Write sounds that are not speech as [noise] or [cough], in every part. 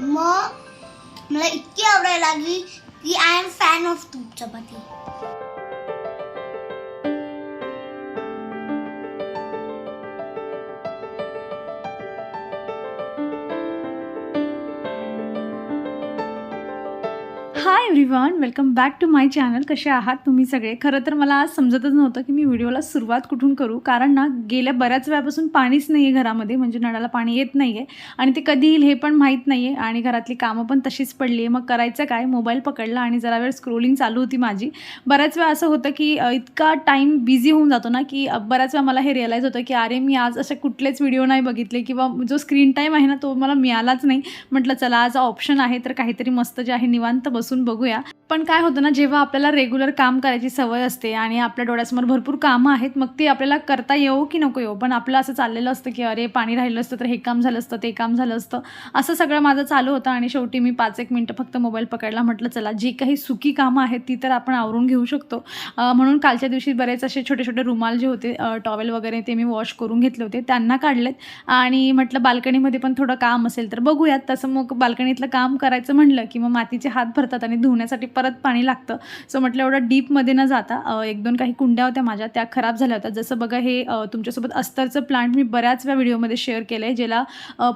मग मला इतकी आवडायला लागली की I am fan of tup chapati. Hi everyone welcome back to my channel कसे आहात तुम्ही सगळे? खरं तर मला आज समजतच नव्हतं की मी व्हिडिओला सुरुवात कुठून करू. कारण ना गेल्या बऱ्याच वेळापासून पाणीच नाही आहे घरामध्ये म्हणजे नळाला पाणी येत नाही आहे आणि ते कधी येईल हे पण माहीत नाही आहे आणि घरातली कामं पण तशीच पडली आहे मग करायचं काय? मोबाईल पकडला आणि जरा वेळ स्क्रोलिंग चालू होती माझी. बऱ्याच वेळा असं होतं की इतका टाईम बिझी होऊन जातो ना की बऱ्याच वेळा मला हे रिअलाईज होतं की अरे मी आज असे कुठलेच व्हिडिओ नाही बघितले किंवा जो स्क्रीन टाईम आहे ना तो मला मिळालाच नाही. म्हटलं चला आज ऑप्शन आहे तर काहीतरी मस्त जे आहे निवांत बसून बघूया. ya. पण काय होतं ना जेव्हा आपल्याला रेग्युलर काम करायची सवय असते आणि आपल्या डोळ्यासमोर भरपूर कामं आहेत मग ती आपल्याला करता येऊ की नको येऊ पण आपलं असं चाललेलं असतं की अरे पाणी राहिलं असतं तर हे काम झालं असतं ते काम झालं असतं. असं सगळं माझं चालू होतं आणि शेवटी मी पाच एक मिनटं फक्त मोबाईल पकडला म्हटलं चला जी काही सुकी कामं आहेत ती तर आपण आवरून घेऊ शकतो. म्हणून कालच्या दिवशी बरेच असे छोटे छोटे रुमाल जे होते टॉवेल वगैरे ते मी वॉश करून घेतले होते त्यांना काढलेत. आणि म्हटलं बाल्कनीमध्ये पण थोडं काम असेल तर बघूयात. तसं मग बाल्कनीतलं काम करायचं म्हणलं की मग मातीचे हात भरतात आणि धुण्यासाठी परत पाणी लागतं. सो म्हटलं एवढं डीपमध्ये न जाता एक दोन काही कुंड्या होत्या माझ्या त्या खराब झाल्या होत्या. जसं बघा हे तुमच्यासोबत अस्तरचं प्लांट मी बऱ्याच वेळा व्हिडिओमध्ये शेअर केलं आहे ज्याला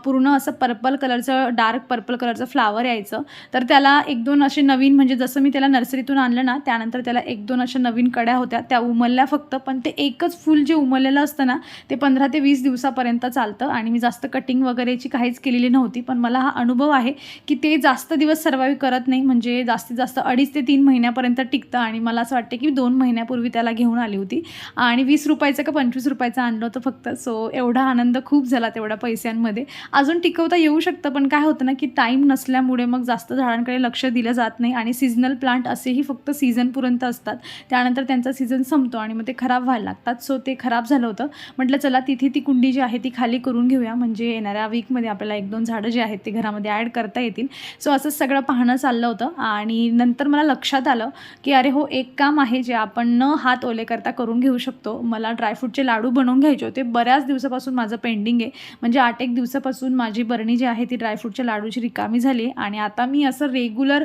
पूर्ण असं पर्पल कलरचं डार्क पर्पल कलरचं फ्लावर यायचं. तर त्याला एक दोन असे नवीन म्हणजे जसं मी त्याला नर्सरीतून आणलं ना त्यानंतर त्याला एक दोन अशा नवीन कड्या होत्या त्या उमलल्या फक्त. पण ते एकच फूल जे उमललेलं असतं ना ते पंधरा ते वीस दिवसापर्यंत चालतं. आणि मी जास्त कटिंग वगैरेची काहीच केलेली नव्हती. पण मला हा अनुभव आहे की ते जास्त दिवस सर्वाईव्ह करत नाही. म्हणजे जास्तीत जास्त अडीच ते तीन महिन्यापर्यंत टिकतं आणि मला असं वाटतं की दोन महिन्यापूर्वी त्याला घेऊन आली होती. आणि वीस रुपयाचं का पंचवीस रुपयाचं आणलं होतं फक्त. सो एवढा आनंद खूप झाला तेवढ्या पैशांमध्ये. अजून टिकवता येऊ शकतं पण काय होतं ना की टाईम नसल्यामुळे मग जास्त झाडांकडे लक्ष दिलं जात नाही आणि सीझनल प्लांट असेही फक्त सीझनपर्यंत असतात. त्यानंतर त्यांचा सीझन संपतो आणि मग ते खराब व्हायला लागतात. सो ते खराब झालं होतं. म्हटलं चला तिथे ती कुंडी जी आहे ती खाली करून घेऊया. म्हणजे येणाऱ्या वीकमध्ये आपल्याला एक दोन झाडं जी आहेत ते घरामध्ये ॲड करता येतील. सो असंच सगळं पाहणं चाललं होतं. आणि नंतर मला लक्षात आलं की अरे हो एक काम आहे जे आपण न हात ओले करता करून घेऊ शकतो. मला ड्रायफ्रूटचे लाडू बनवून घ्यायचे होते. बऱ्याच दिवसापासून माझं पेंडिंग आहे. म्हणजे आठ एक दिवसापासून माझी बरणी जी आहे ती ड्रायफ्रूटच्या लाडूची रिकामी झाली आणि आता मी असं रेग्युलर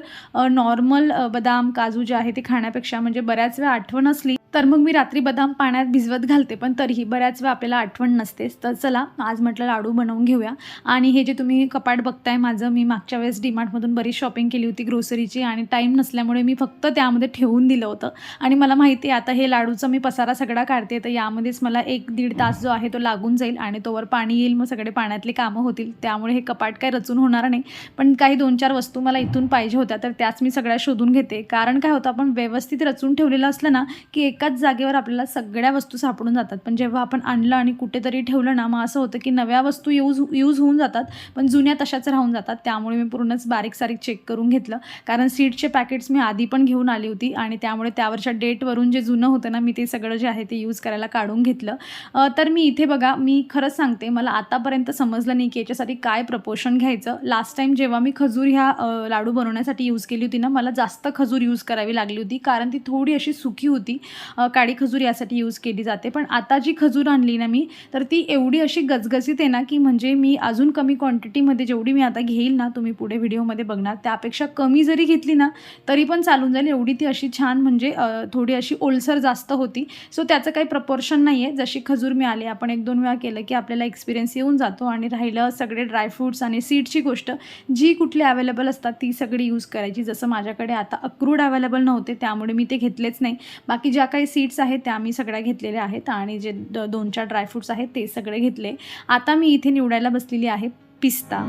नॉर्मल बदाम काजू जे आहे ते खाण्यापेक्षा म्हणजे बऱ्याच वेळा आठवण असली तर मग मी रात्री बदाम पाण्यात भिजवत घालते पण तरीही बऱ्याच वेळा आपल्याला आठवण नसतेच. तर चला आज म्हटलं लाडू बनवून घेऊया. आणि हे जे तुम्ही कपाट बघताय माझं मी मागच्या वेळेस डीमार्टमधून बरीच शॉपिंग केली होती ग्रोसरीची आणि टाईम नसल्यामुळे मी फक्त त्यामध्ये ठेवून दिलं होतं. आणि मला माहिती आहे आता हे लाडूचा मी पसारा सगळा काढते तर यामध्येच मला एक दीड तास जो आहे तो लागून जाईल आणि तोवर पाणी येईल मग सगळे पाण्यातले कामं होतील. त्यामुळे हे कपाट काय रचून होणार नाही. पण काही दोन चार वस्तू मला इथून पाहिजे होत्या तर त्याच मी सगळ्या शोधून घेते. कारण काय होतं आपण व्यवस्थित रचून ठेवलेलं असलं ना की एकाच जागेवर आपल्याला सगळ्या वस्तू सापडून जातात. पण जेव्हा आपण आणलं आणि कुठेतरी ठेवलं ना मग असं होतं की नव्या वस्तू यूज यूज होऊन जातात पण जुन्या तशाच राहून जातात. त्यामुळे मी पूर्णच बारीक सारीक चेक करून घेतलं. कारण सीडचे पॅकेट्स मी आधी पण घेऊन आली होती आणि त्यामुळे त्यावरच्या डेटवरून जे जुनं होतं ना मी ते सगळं जे आहे ते यूज करायला काढून घेतलं. तर मी इथे बघा मी खरंच सांगते मला आतापर्यंत समजलं नाही की याच्यासाठी काय प्रपोशन घ्यायचं. लास्ट टाईम जेव्हा मी खजूर ह्या लाडू बनवण्यासाठी यूज केली होती ना मला जास्त खजूर यूज करावी लागली होती. कारण ती थोडी अशी सुकी होती. काळी खजूर यासाठी यूज केली जाते. पण आता जी खजूर आणली ना मी तर ती एवढी अशी गजगजीत आहे ना की म्हणजे मी अजून कमी क्वांटिटीमध्ये जेवढी मी आता घेईल ना तुम्ही पुढे व्हिडिओमध्ये बघणार. त्यापेक्षा कमी जरी घेतली ना तरी पण चालून जाईल. एवढी ती अशी छान म्हणजे थोडी अशी ओलसर जास्त होती. सो त्याचं काही प्रपोर्शन नाही आहे जशी खजूर मिळाली आपण एक दोन वेळा केलं की आपल्याला एक्सपिरियन्स येऊन जातो आणि राहिलं सगळे ड्रायफ्रूट्स आणि सीडची गोष्ट जी कुठली अवेलेबल असतात ती सगळी यूज करायची. जसं माझ्याकडे आता अक्रूड अवेलेबल नव्हते त्यामुळे मी ते घेतलेच नाही. बाकी ज्या काही सीड्स आहेत त्या मी सगळ्या घेतलेल्या आहेत आणि जे द दोन चार ड्रायफ्रूट्स आहेत ते सगळे घेतले. आता मी इथे निवडायला बसलेली आहे पिस्ता.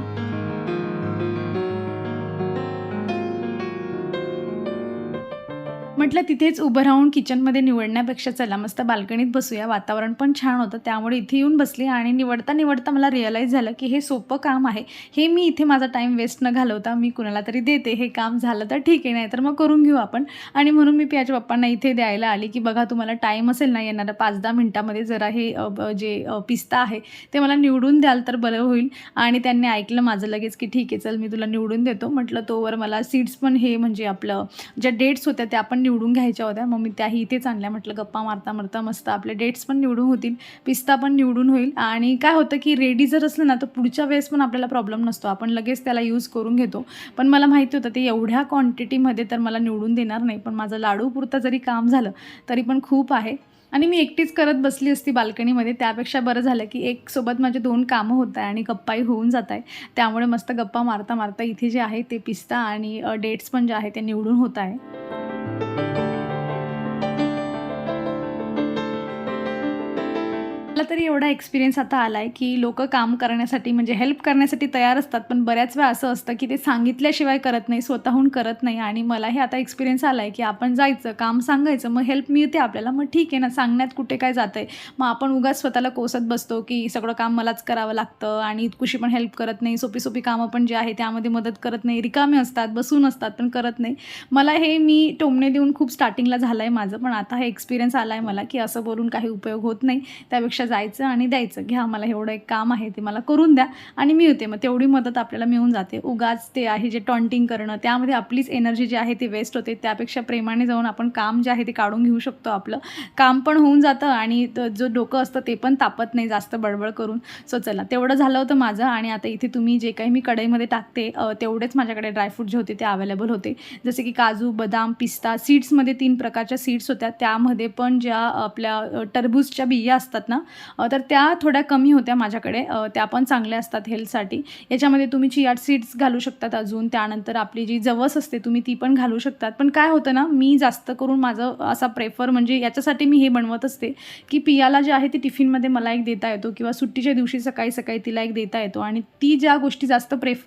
म्हटलं तिथेच उभं राहून किचनमध्ये निवडण्यापेक्षा चला मस्त बाल्कनीत बसूया. वातावरण पण छान होतं. त्यामुळे इथे येऊन बसले आणि निवडता निवडता मला रिअलाईज झालं की हे सोपं काम आहे. हे मी इथे माझा टाईम वेस्ट न घालवता मी कुणाला तरी देते. हे काम झालं तर ठीक आहे नाही तर मग करून घेऊ आपण. आणि म्हणून मी पियाच्या पप्पांना इथे द्यायला आली की बघा तुम्हाला टाईम असेल ना येणाऱ्या पाच दहा मिनटामध्ये जरा हे जे पिस्ता आहे ते मला निवडून द्याल तर बरं होईल. आणि त्यांनी ऐकलं माझं लगेच की ठीक आहे चल मी तुला निवडून देतो. म्हटलं तोवर मला सीड्स पण हे म्हणजे आपलं ज्या डेट्स होत्या त्या पण निवडून घ्यायच्या होत्या. मग मी त्याही इथेच आणल्या. म्हटलं गप्पा मारता मारता मस्त. आपले डेट्स पण निवडून होतील. पिस्ता पण निवडून होईल. आणि काय होतं की रेडी जर असलं ना तर पुढच्या वेळेस पण आपल्याला प्रॉब्लेम नसतो. आपण लगेच त्याला यूज करून घेतो. पण मला माहिती होतं ते एवढ्या क्वांटिटीमध्ये तर मला निवडून देणार नाही. पण माझं लाडू पुरतं जरी काम झालं तरी पण खूप आहे. आणि मी एकटीच करत बसली असती बाल्कनीमध्ये. त्यापेक्षा बरं झालं की एक सोबत माझे दोन कामं होत आहे आणि गप्पाही होऊन जात आहे त्यामुळे मस्त गप्पा मारता मारता इथे जे आहे ते पिस्ता आणि डेट्स पण जे आहे ते निवडून होत आहे. मला तरी एवढा एक्सपिरियन्स आता आला आहे की लोक काम करण्यासाठी म्हणजे हेल्प करण्यासाठी तयार असतात. पण बऱ्याच वेळा असं असतं की ते सांगितल्याशिवाय करत नाही स्वतःहून करत नाही. आणि मलाही आता एक्सपिरियन्स आला आहे की आपण जायचं काम सांगायचं मग हेल्प मिळते आपल्याला. मग ठीक आहे ना सांगण्यात कुठे काय जातं आहे मग आपण उगाच स्वतःला कोसत बसतो की सगळं काम मलाच करावं लागतं आणि इतकुशी पण हेल्प करत नाही. सोपी सोपी कामं पण जे आहे त्यामध्ये मदत करत नाही. रिकामे असतात बसून असतात पण करत नाही. मला हे मी टोमणे देऊन खूप स्टार्टिंगला झालं आहे माझं पण आता हे एक्सपिरियन्स आला आहे मला की असं बोलून काही उपयोग होत नाही. त्यापेक्षा जायचं आणि द्यायचं. घ्या मला एवढं एक काम आहे ते मला करून द्या आणि मी येते. मग तेवढी मदत आपल्याला मिळून जाते. उगाच ते आहे जे टॉन्टिंग करणं त्यामध्ये आपलीच एनर्जी जी आहे ती वेस्ट होते. त्यापेक्षा प्रेमाने जाऊन आपण काम जे आहे ते काढून घेऊ शकतो आपलं. काम पण होऊन जातं आणि जो डोकं असतं ते पण तापत नाही जास्त बडबड करून. सो चला. तेवढं झालं होतं माझं आणि आता इथे तुम्ही जे काही मी कढईमध्ये टाकते तेवढेच माझ्याकडे ड्रायफ्रूट जे होते ते अवेलेबल होते. जसे की काजू बदाम पिस्ता सीड्समध्ये तीन प्रकारच्या सीड्स होत्या. त्यामध्ये पण ज्या आपल्या टरबूजच्या बिया असतात ना तर त्या थोड्या कमी होत्या माझ्याकडे. त्या पण चांगल्या असतात हेल्थसाठी. याच्यामध्ये तुम्ही चियाट सीड्स घालू शकतात अजून. त्यानंतर आपली जी जवस असते तुम्ही ती पण घालू शकतात. पण काय होतं ना मी जास्त करून माझं असा प्रेफर म्हणजे याच्यासाठी मी हे बनवत असते की पियाला जे आहे ते टिफिनमध्ये मला एक देता येतो किंवा सुट्टीच्या दिवशी सकाळी सकाळी तिला एक देता येतो. आणि ती ज्या गोष्टी जास्त प्रेफ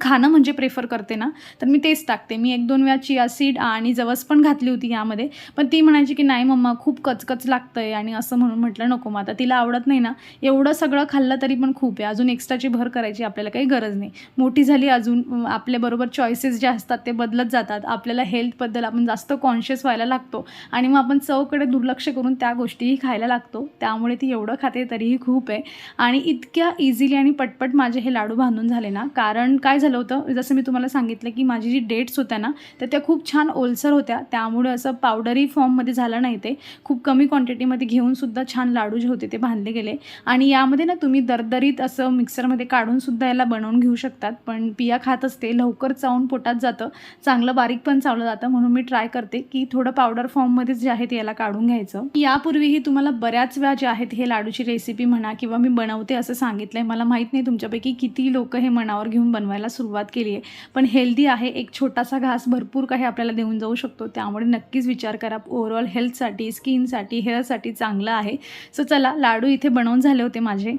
खाणं म्हणजे प्रेफर करते ना तर मी तेच टाकते. मी एक दोन वेळा चिया सीड आणि जवस पण घातली होती यामध्ये पण ती म्हणायची की नाही मम्मा खूप कचकच लागतं आहे आणि असं म्हणून म्हटलं नको मग आता तिला आवडत नाही ना एवढं सगळं खाल्लं तरी पण खूप आहे. अजून एक्स्ट्राची भर करायची आपल्याला काही गरज नाही. मोठी झाली अजून आपल्याबरोबर चॉईसेस जे असतात ते बदलत जातात. आपल्याला हेल्थबद्दल आपण जास्त कॉन्शियस व्हायला लागतो आणि मग आपण चवकडे दुर्लक्ष करून त्या गोष्टीही खायला लागतो. त्यामुळे ती एवढं खाते तरीही खूप आहे. आणि इतक्या इझिली आणि पटपट माझे हे लाडू बांधून झाले ना कारण काय झालं होतं. जसं मी तुम्हाला सांगितलं की माझी जी डेट्स होत्या ना तर त्या खूप छान ओलसर होत्या. त्यामुळे असं पावडरी फॉर्ममध्ये झालं नाही ते. खूप कमी क्वांटिटीमध्ये घेऊन सुद्धा छान लाडू जे होते ते बांधले गेले. आणि यामध्ये ना तुम्ही दरदरीत असं मिक्सरमध्ये काढूनसुद्धा याला बनवून घेऊ शकतात. पण पिया खात असते लवकर चावून पोटात जातं. चांगलं बारीक पण चावलं जातं. म्हणून मी ट्राय करते की थोडं पावडर फॉर्ममध्येच जे आहे ते याला काढून घ्यायचं. यापूर्वीही तुम्हाला बऱ्याच वेळा जे आहेत हे लाडूची रेसिपी म्हणा किंवा मी बनवते असं सांगितलं आहे मला माहीत नाही तुमच्यापैकी किती लोक हे मनावर घेऊन बनवायला सुरुवात केली आहे. पण हेल्दी आहे एक छोटासा घास भरपूर काही आपल्याला देऊन जाऊ शकतो. त्यामुळे नक्कीच विचार करा ओव्हरऑल हेल्थसाठी स्किनसाठी हेअरसाठी चांगलं आहे. सो चला लाडू इथे बनवून झाले होते माझे.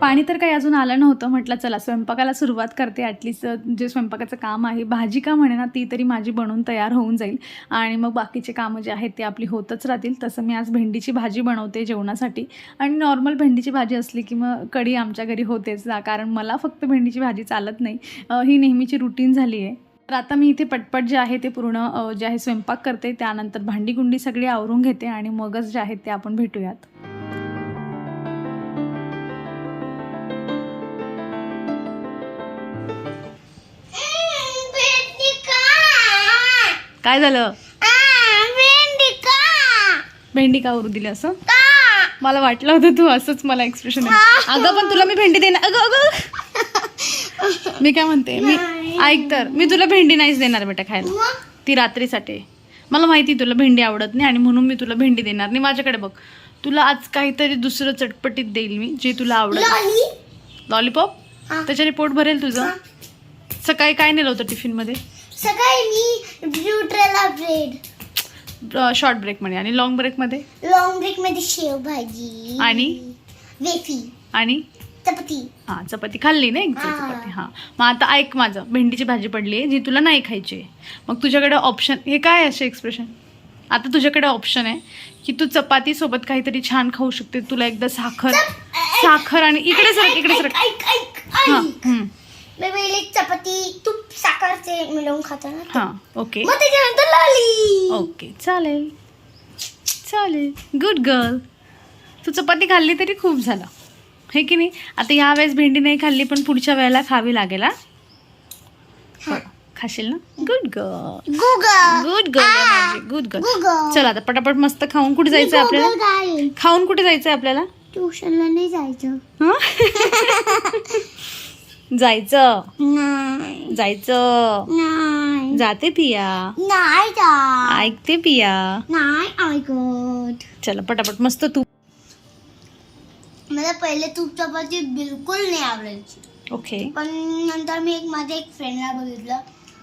पाणी तर काही अजून आलं नव्हतं. म्हटलं चला स्वयंपाकाला सुरुवात करते. ॲटलिस्ट जे स्वयंपाकाचं काम आहे भाजी का म्हणेना ती तरी माझी बनवून तयार होऊन जाईल. आणि मग बाकीचे कामं जे आहेत ते आपली होतच राहतील. तसं मी आज भेंडीची भाजी बनवते जेवणासाठी. आणि नॉर्मल भेंडीची भाजी असली की मग कढी आमच्या घरी होतेच. कारण मला फक्त भेंडीची भाजी चालत नाही. ही नेहमीची रुटीन झाली आहे तर आता मी इथे पटपट जे आहे ते पूर्ण जे आहे स्वयंपाक करते. त्यानंतर भांडीकुंडी सगळी आवरून घेते आणि मगच जे आहेत ते आपण भेटूयात. काय झालं? भेंडी का? उरू दिली असं? मला वाटलं होतं तू असंच मला एक्सप्रेशन अगं पण तुला मी भेंडी देणार अगं अगं. मी काय म्हणते? मी ऐक तर मी तुला भेंडी नाहीच देणार बेटा खायला. ती रात्रीसाठी. मला माहिती तुला भेंडी आवडत नाही आणि म्हणून मी तुला भेंडी देणार नाही. माझ्याकडे बघ. तुला आज काहीतरी दुसरं चटपटीत देईल मी जे तुला आवडत. लॉलीपॉप. त्याच्याने पोट भरेल तुझं? सकाळी काय नेलं होतं टिफिनमध्ये? सकाळी मी न्यूट्रेला ब्रेड शॉर्ट ब्रेकमध्ये आणि लॉंग ब्रेकमध्ये लॉंग ब्रेकमध्ये शेव भाजी. आणि? वेफी. आणि? चपाती. हां चपाती खाल्ली ना एक हा. चपाती. हां. मग आता ऐक माझं. भेंडीची भाजी पडली आहे जी तुला नाही खायची आहे. मग तुझ्याकडे ऑप्शन हे काय असे एक्सप्रेशन आता तुझ्याकडे ऑप्शन आहे की तू चपाती सोबत काहीतरी छान खाऊ शकते. तुला एकदा साखर साखर आणि इकडे सरक इकडे सरक. ऐक ऐक हां पहिले चपाती तूप साखरचे मिळवून खातो ना. ते. हां ओके. मग त्याच्यानंतर लॉली. ओके चालेल. चालेल. गुड गर्ल तू चपाती खाल्ली तरी खूप झालं. हे की नाही? आता ह्या वेळेस भेंडी नाही खाल्ली पण पुढच्या वेळेला खावी लागेल हा? खाशील ना? Good girl Google good girl good girl Google चल आता पटापट मस्त खाऊन कुठे जायचं आपल्याला? खाऊन कुठे जायचं आपल्याला? ट्युशनला नाही जायचं. हं? [laughs] जायचं? नाही. जायचं? नाही. जाते पिया? नाही जा ऐकते पिया? नाही ऐकत. चला पटापट. मस्त तू. मला पहिले तूप चपाती बिलकुल नाही आवडायची. ओके. पण नंतर मी एक माझ्या एक फ्रेंडला बघितलं.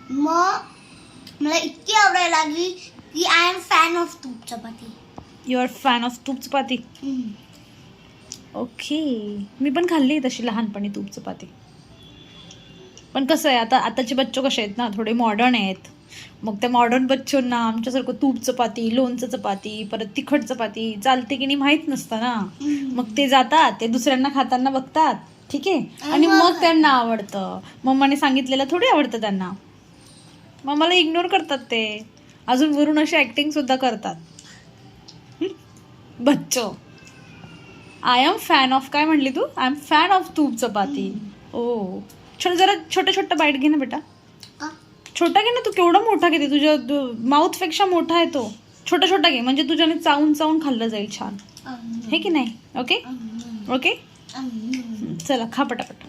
मग मला इतकी आवडायला लागली की I am fan of tup chapati you are fan of tup chapati. Okay. मी पण खाल्ली तशी लहानपणी तूप चपाती पण कसं आहे आता आताचे बच्चो कसे आहेत ना थोडे मॉडर्न आहेत. मग त्या मॉडर्न बच्चोंना आमच्यासारखं तूप चपाती लोणचं चपाती परत तिखट चपाती चालते की नाही माहीत नसतं ना. मग ते जातात ते दुसऱ्यांना खाताना बघतात ठीक आहे? आणि मग त्यांना आवडतं. मम्माने सांगितलेलं थोडी आवडतं त्यांना. मग मला इग्नोर करतात ते. अजून वरून अशी ॲक्टिंग सुद्धा करतात? बच्चो. आय एम फॅन ऑफ काय म्हणली तू? I am fan of tup chapati. ओ चल जरा छोटा छोटा बाईट घे ना बेटा? छोटा घे ना तू केवढा मोठा घेते तुझ्या माउथपेक्षा मोठा आहे तो. छोटा छोटा घे म्हणजे तुझ्याने चावून चावून खाल्लं जाईल छान. हे की नाही? Okay okay. चला खा पटापट.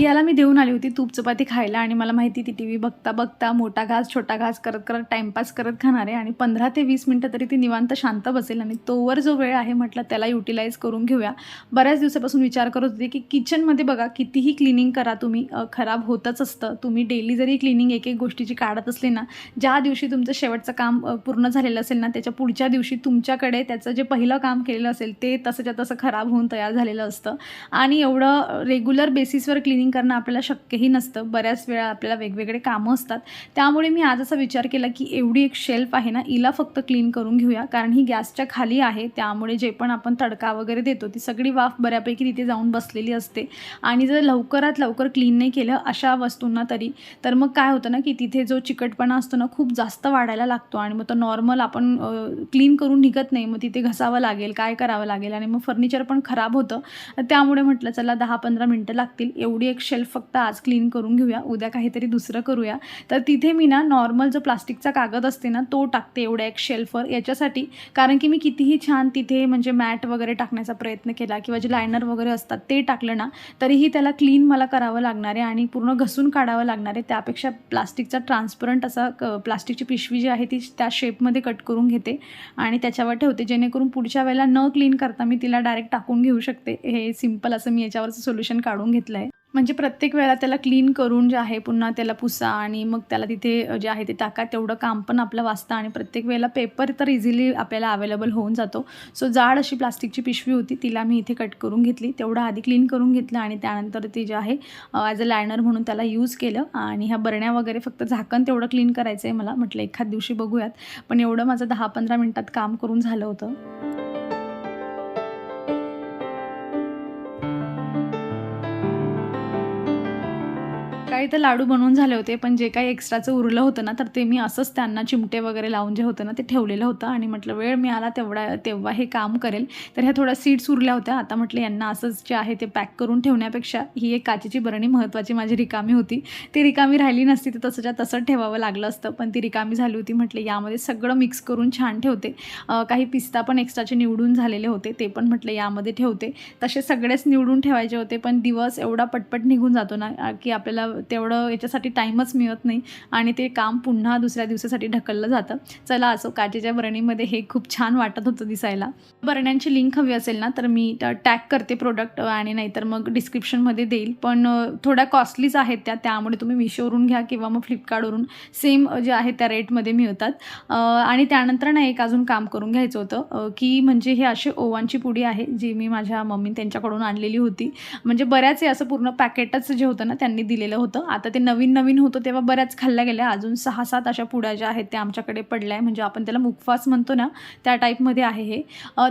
याला मी देऊन आली होती तूप चपाती खायला आणि मला माहिती ती टी व्ही बघता बघता मोठा घास छोटा घास करत करत टाइमपास करत खाणार आहे आणि पंधरा ते वीस मिनटं तरी ती निवांत शांत बसेल आणि तोवर जो वेळ आहे म्हटलं त्याला युटिलाइज करून घेऊया. बऱ्याच दिवसापासून विचार करत होते की किचनमध्ये बघा कितीही क्लिनिंग करा तुम्ही खराब होतच असतं. तुम्ही डेली जरी क्लिनिंग एक एक गोष्टीची काढत असले ना ज्या दिवशी तुमचं शेवटचं काम पूर्ण झालेलं असेल ना त्याच्या पुढच्या दिवशी तुमच्याकडे त्याचं जे पहिलं काम केलेलं असेल ते तसंच्या तसं खराब होऊन तयार झालेलं असतं. आणि एवढं रेग्युलर बेसिसवर क्लिनिंग करणं आपल्याला शक्यही नसतं. बऱ्याच वेळा आपल्याला वेगवेगळे कामं असतात. त्यामुळे मी आज असा विचार केला की एवढी एक शेल्फ आहे ना हिला फक्त क्लीन करून घेऊया. कारण ही गॅसच्या खाली आहे. त्यामुळे जे पण आपण तडका वगैरे देतो ती सगळी वाफ बऱ्यापैकी तिथे जाऊन बसलेली असते. आणि जर लवकरात लवकर क्लीन नाही केलं अशा वस्तूंना तरी तर मग काय होतं ना की तिथे जो चिकटपणा असतो ना खूप जास्त वाढायला लागतो. आणि मग तो नॉर्मल आपण क्लीन करून निघत नाही. मग तिथे घसावं लागेल काय करावं लागेल आणि मग फर्निचर पण खराब होतं. त्यामुळे म्हटलं चला दहा पंधरा मिनटं लागतील. एवढी एक शेल्फ फक्त आज क्लीन करून घेऊया उद्या काहीतरी दुसरं करूया. तर तिथे मी ना नॉर्मल जो प्लास्टिकचा कागद असते ना तो टाकते एवढ्या एक शेल्फवर याच्यासाठी कारण की मी कितीही छान तिथे म्हणजे मॅट वगैरे टाकण्याचा प्रयत्न केला किंवा जे लायनर वगैरे असतात ते टाकलं ना तरीही त्याला क्लीन मला करावं लागणार आहे आणि पूर्ण घसून काढावं लागणार आहे. त्यापेक्षा प्लास्टिकचा ट्रान्सपरंट असा प्लास्टिकची पिशवी जी आहे ती त्या शेपमध्ये कट करून घेते आणि त्याच्यावर ठेवते. जेणेकरून पुढच्या वेळेला न क्लीन करता मी तिला डायरेक्ट टाकून घेऊ शकते. हे सिंपल असं मी याच्यावरचं सोल्युशन काढून घेतलं आहे म्हणजे प्रत्येक वेळेला त्याला क्लीन करून जे आहे पुन्हा त्याला पुसा आणि मग त्याला तिथे जे आहे ते टाका. तेवढं काम पण आपलं वाचतं आणि प्रत्येक वेळेला पेपर तर इझिली आपल्याला अवेलेबल होऊन जातो. सो जाड अशी प्लास्टिकची पिशवी होती तिला मी इथे कट करून घेतली. तेवढं आधी क्लीन करून घेतलं आणि त्यानंतर ते जे आहे ॲज अ लायनर म्हणून त्याला यूज केलं. आणि ह्या बरण्या वगैरे फक्त झाकण तेवढं क्लीन करायचं आहे मला. म्हटलं एखाद दिवशी बघूयात. पण एवढं माझं दहा पंधरा मिनटात काम करून झालं होतं. काही तर लाडू बनवून झाले होते पण जे काही एक्स्ट्राचं उरलं होतं ना तर ते मी असंच त्यांना चिमटे वगैरे लावून जे होतं ना ते ठेवलेलं होतं. आणि म्हटलं वेळ मिळाला तेवढा तेव्हा हे काम करेल. तर ह्या थोड्या सीड्स उरल्या होत्या. आता म्हटलं यांना असंच जे आहे ते पॅक करून ठेवण्यापेक्षा ही एक काचेची बरणी महत्त्वाची माझी रिकामी होती. ती रिकामी राहिली नसती तर तसंच्या तसं ठेवावं लागलं असतं. पण ती रिकामी झाली होती. म्हटलं यामध्ये सगळं मिक्स करून छान ठेवते. काही पिस्ता पण एक्स्ट्राचे निवडून झालेले होते. ते पण म्हटलं यामध्ये ठेवते. तसे सगळेच निवडून ठेवायचे होते पण दिवस एवढा पटपट निघून जातो ना की आपल्याला तेवढं याच्यासाठी टाईमच मिळत नाही आणि ते काम पुन्हा दुसऱ्या दिवसासाठी ढकललं जातं. चला असो काचेच्या बरणीमध्ये हे खूप छान वाटत होतं दिसायला. बरण्यांची लिंक हवी असेल ना तर मी टॅग करते प्रोडक्ट आणि नाहीतर मग डिस्क्रिप्शनमध्ये देईल. पण थोड्या कॉस्टलीच आहेत त्या त्यामुळे तुम्ही मिशोवरून घ्या किंवा मग फ्लिपकार्टवरून सेम जे आहे त्या रेटमध्ये मिळतात. आणि त्यानंतर ना एक अजून काम करून घ्यायचं होतं की म्हणजे हे असे ओवांची पुडी आहे जी मी माझ्या मम्मी त्यांच्याकडून आणलेली होती. म्हणजे बऱ्याच हे असं पूर्ण पॅकेटच जे होतं ना त्यांनी दिलेलं होतं. होतं. आता ते नवीन नवीन होतं तेव्हा बऱ्याच खाल्ल्या गेल्या. अजून सहा सात अशा पुड्या ज्या आहेत त्या आमच्याकडे पडल्या आहे म्हणजे आपण त्याला मुखवास म्हणतो ना त्या टाईपमध्ये आहे हे.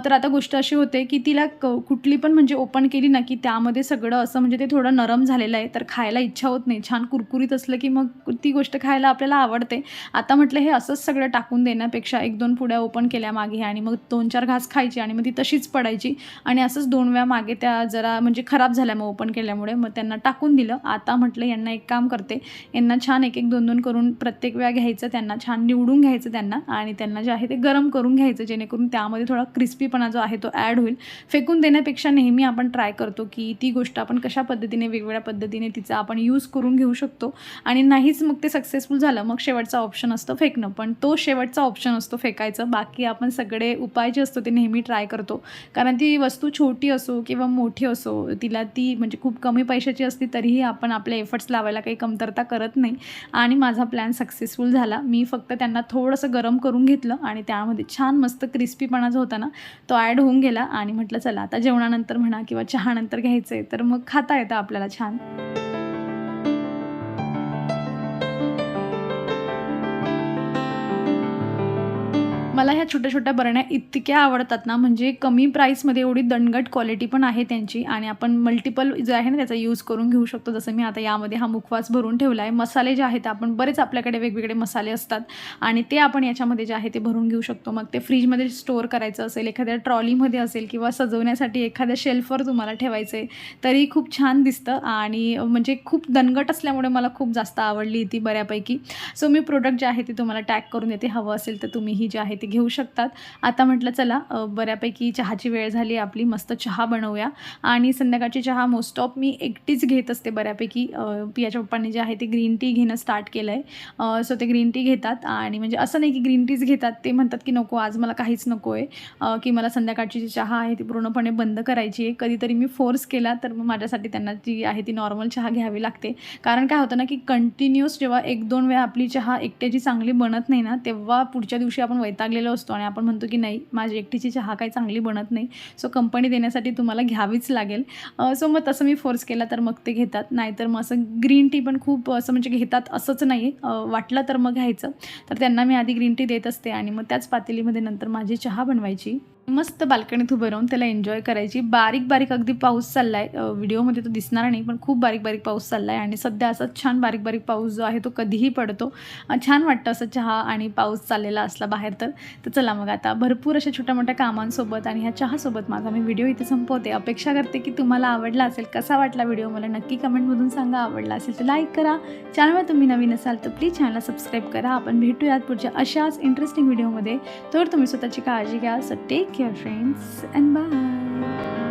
तर आता गोष्ट अशी होते की तिला क कुठली पण म्हणजे ओपन केली ना की त्यामध्ये सगळं असं म्हणजे ते थोडं नरम झालेलं आहे. तर खायला इच्छा होत नाही. छान कुरकुरीत असलं की मग ती गोष्ट खायला आपल्याला आवडते. आता म्हटलं हे असंच सगळं टाकून देण्यापेक्षा एक दोन पुड्या ओपन केल्या मागे आणि मग दोन चार घास खायची आणि मग ती तशीच पडायची. आणि असंच दोन वेळा मागे त्या जरा म्हणजे खराब झाल्या मग ओपन केल्यामुळे. मग त्यांना टाकून दिलं. आता म्हटलं यांना एक काम करते यांना छान एक एक दोन दोन करून प्रत्येक वेळा घ्यायचं त्यांना छान निवडून घ्यायचं त्यांना आणि त्यांना जे आहे ते गरम करून घ्यायचं जेणेकरून त्यामध्ये थोडा क्रिस्पीपणा जो आहे तो ॲड होईल. फेकून देण्यापेक्षा नेहमी आपण ट्राय करतो की ती गोष्ट आपण कशा पद्धतीने वेगवेगळ्या पद्धतीने तिचा आपण यूज करून घेऊ शकतो आणि नाहीच मग ते सक्सेसफुल झालं मग शेवटचा ऑप्शन असतो फेकणं. पण तो शेवटचा ऑप्शन असतो फेकायचं. बाकी आपण सगळे उपाय जे असतो ते नेहमी ट्राय करतो. कारण ती वस्तू छोटी असो किंवा मोठी असो तिला ती म्हणजे खूप कमी पैशाची असती तरीही आपण आपले एफर्ट्स लावायला काही कमतरता करत नाही. आणि माझा प्लॅन सक्सेसफुल झाला. मी फक्त त्यांना थोडंसं गरम करून घेतलं आणि त्यामध्ये छान मस्त क्रिस्पीपणा जो होता ना तो ॲड होऊन गेला आणि म्हटलं चला आता जेवणानंतर म्हणा किंवा चहानंतर घ्यायचं आहे तर मग खाता येतं आपल्याला छान. मला ह्या छोट्या छोट्या बरण्या इतक्या आवडतात ना म्हणजे कमी प्राईसमध्ये एवढी दणगट क्वालिटी पण आहे त्यांची आणि आपण मल्टिपल जे आहे ना त्याचा यूज करून घेऊ शकतो. जसं मी आता यामध्ये हा मुखवास भरून ठेवला आहे मसाले जे आहेत आपण बरेच आपल्याकडे वेगवेगळे मसाले असतात आणि ते आपण याच्यामध्ये जे आहे ते भरून घेऊ शकतो. मग ते फ्रीजमध्ये स्टोअर करायचं असेल एखाद्या ट्रॉलीमध्ये असेल किंवा सजवण्यासाठी एखाद्या शेल्फवर तुम्हाला ठेवायचं आहे तरी खूप छान दिसतं आणि म्हणजे खूप दणगट असल्यामुळे मला खूप जास्त आवडली ती बऱ्यापैकी. सो मी प्रोडक्ट जे आहे ते तुम्हाला टॅग करून देते. हवं असेल तर तुम्हीही जे आहे ते घेऊ शकतात. आता म्हटलं चला बऱ्यापैकी चहाची वेळ झाली आहे आपली मस्त चहा बनवूया. आणि संध्याकाळची चहा मोस्ट ऑफ मी एकटीच घेत असते बऱ्यापैकी. पियाच्या पप्पांनी जे आहे ते ग्रीन टी घेणं स्टार्ट केलं आहे सो ते ग्रीन टी घेतात. आणि म्हणजे असं नाही की ग्रीन टीच घेतात ते म्हणतात की नको आज मला काहीच नको आहे की मला संध्याकाळची जी चहा आहे ती पूर्णपणे बंद करायची आहे. कधीतरी मी फोर्स केला तर मग माझ्यासाठी त्यांना जी आहे ती नॉर्मल चहा घ्यावी लागते. कारण काय होतं ना की कंटिन्युअस जेव्हा एक दोन वेळा आपली चहा एकट्याची चांगली बनत नाही ना तेव्हा पुढच्या दिवशी आपण लागलेलो असतो आणि आपण म्हणतो की नाही माझी एकटीची चहा काही चांगली बनत नाही सो कंपनी देण्यासाठी तुम्हाला घ्यावीच लागेल. सो मग तसं मी फोर्स केला तर मग ते घेतात. नाहीतर मग असं ग्रीन टी पण खूप असं म्हणजे घेतात असंच नाही. वाटलं तर मग घ्यायचं. तर त्यांना मी आधी ग्रीन टी देत असते आणि मग त्याच पातेलीमध्ये नंतर माझी चहा बनवायची. मस्त बाल्कनीत उभं राहून त्याला एन्जॉय करायची. बारीक बारीक अगदी पाऊस चालला आहे व्हिडिओमध्ये तो दिसणार नाही पण खूप बारीक बारीक पाऊस चालला आहे आणि सध्या असा छान बारीक बारीक पाऊस जो आहे तो कधीही पडतो. छान वाटतं असं चहा आणि पाऊस चाललेला असला बाहेर तर. तर चला मग आता भरपूर अशा छोट्या मोठ्या कामांसोबत आणि ह्या चहासोबत माझा मी व्हिडिओ इथे संपवते. अपेक्षा करते की तुम्हाला आवडला असेल कसा वाटला व्हिडिओ मला नक्की कमेंटमधून सांगा. आवडला असेल तर लाईक करा. चॅनलवर तुम्ही नवीन असाल तर प्लीज चॅनलला सबस्क्राईब करा. आपण भेटूयात पुढच्या अशाच इंटरेस्टिंग व्हिडिओमध्ये तर तुम्ही स्वतःची काळजी घ्या. So take care, friends, and bye.